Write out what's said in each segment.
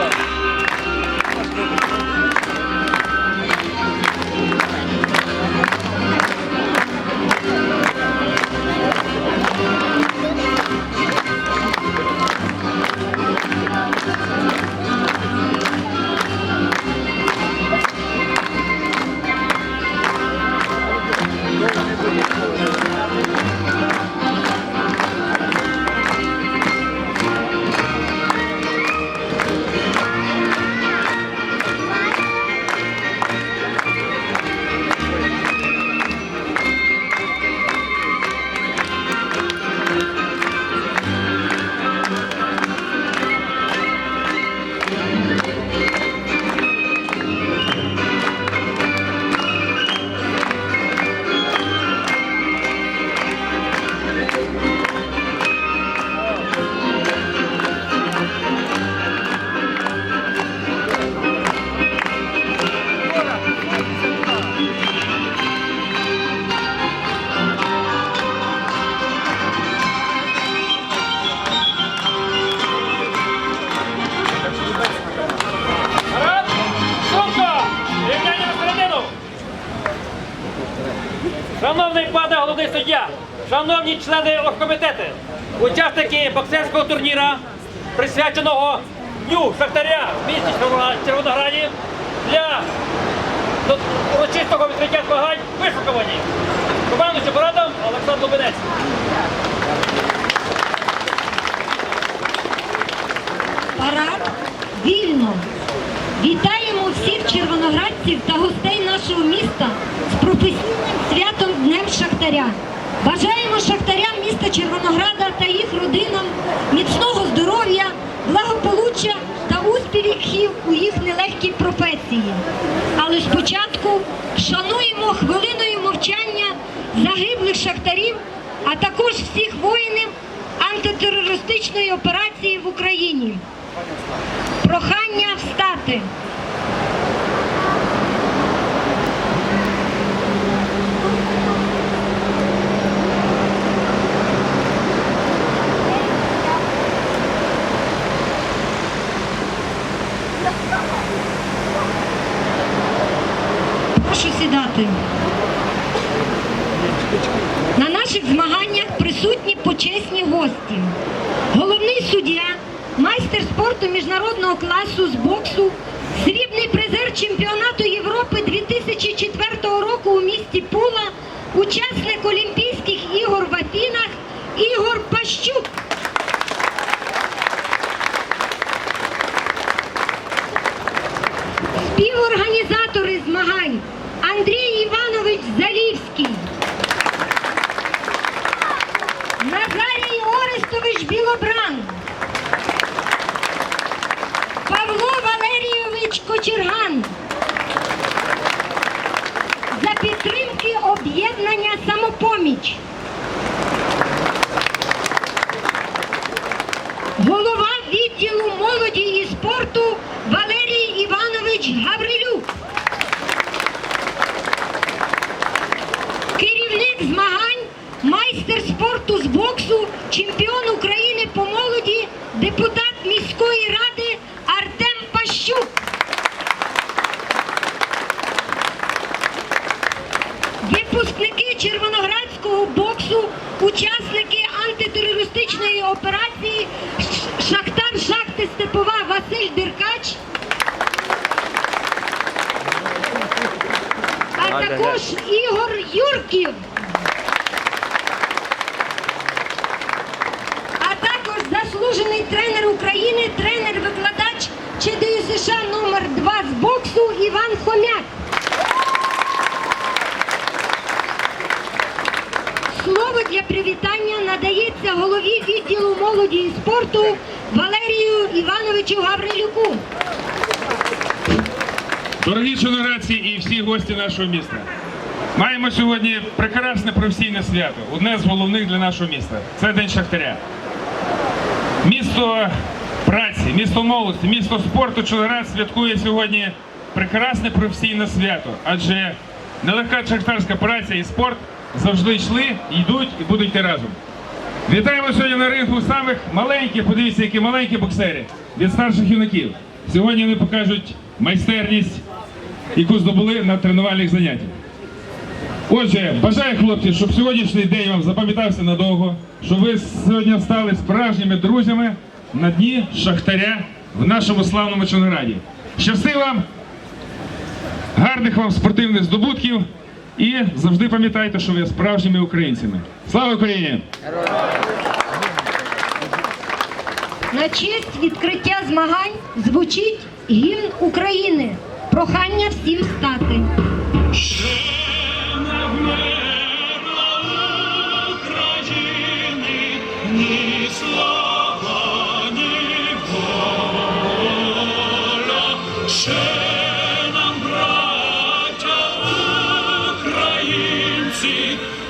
Thank you. Суддя, шановні члени оргкомітету, учасники боксерського турніра, присвяченого Дню Шахтаря в місті Червонограді для урочистого відкриття змагань вишукувані. Командуючий парадом Олександр Лубенець. Парад вільно. Вітаємо всіх червоноградців та гостей нашого міста з професійним святом Днем Шахтаря. Бажаємо шахтарям міста Червонограда та їх родинам міцного здоров'я, благополуччя та успіхів у їх нелегкій професії. Але спочатку шануємо хвилиною мовчання загиблих шахтарів, а також всіх воїнів антитерористичної операції в Україні. Прохання встати. Почесні. Головний суддя, майстер спорту міжнародного класу з боксу, срібний призер чемпіонату Європи 2004 року у місті Пула, учасник Олімпійських ігор в Афінах Ігор Пащук. Співорганізатори змагань Андрій Кочерган. За підтримки об'єднання самопоміч. Голова відділу молоді і спорту Валерій Іванович Гаврилюк. Керівник змагань, майстер спорту з боксу, чемпіон України по молоді, депутат міської ради Артем Пащук. Випускники Червоноградського боксу, учасники антитерористичної операції Шахтар Шахти Степова Василь Деркач. А також Ігор Юрків. А також заслужений тренер України, тренер-викладач ЧДЮ США номер 2 з боксу Іван Хомяк. Привітання надається голові відділу молоді і спорту Валерію Івановичу Гаврилюку. Дорогі чорноградці і всі гості нашого міста. Маємо сьогодні прекрасне професійне свято, одне з головних для нашого міста. Це День Шахтаря. Місто праці, місто молодості, місто спорту Чорноград святкує сьогодні прекрасне професійне свято, адже нелегка шахтарська праця і спорт завжди йшли, йдуть і будуть йти разом. Вітаємо сьогодні на рингу самих маленьких, подивіться, які маленькі боксери від старших юнаків. Сьогодні вони покажуть майстерність, яку здобули на тренувальних заняттях. Отже, бажаю хлопці, щоб сьогоднішній день вам запам'ятався надовго, щоб ви сьогодні стали справжніми друзями на дні Шахтаря в нашому славному Чорнограді. Щасти вам, гарних вам спортивних здобутків і завжди пам'ятайте, що ви справжніми українцями. Слава Україні! На честь відкриття змагань звучить гімн України. Прохання всім стати.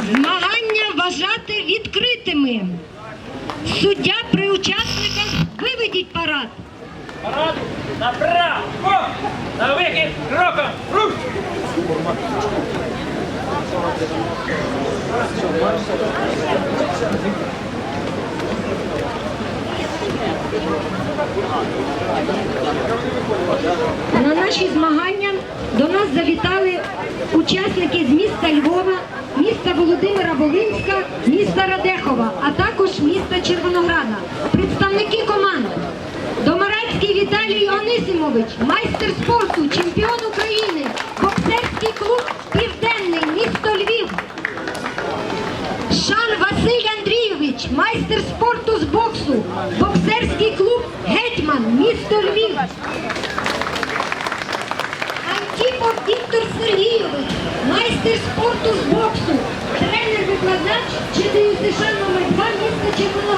Змагання вважати відкритими. Суддя при учасниках виведіть парад. Парад направо! На вихід кроком! На наші змагання до нас завітали учасники з міста Львова, міста Володимира Волинська, міста Радехова, а також міста Червонограда. Представники команд. Домарацький Віталій Онисимович, майстер спорту, чемпіон України, боксерський клуб Південний, місто Львів. Шан Василь Андрійович, майстер спорту з боксу, боксерський клуб Гетьман, місто Львів. Антіпов Віктор Сергійович, майстер спорту з боксу, тренер-викладач ЧДЮ США номер 2 міста Червонограда.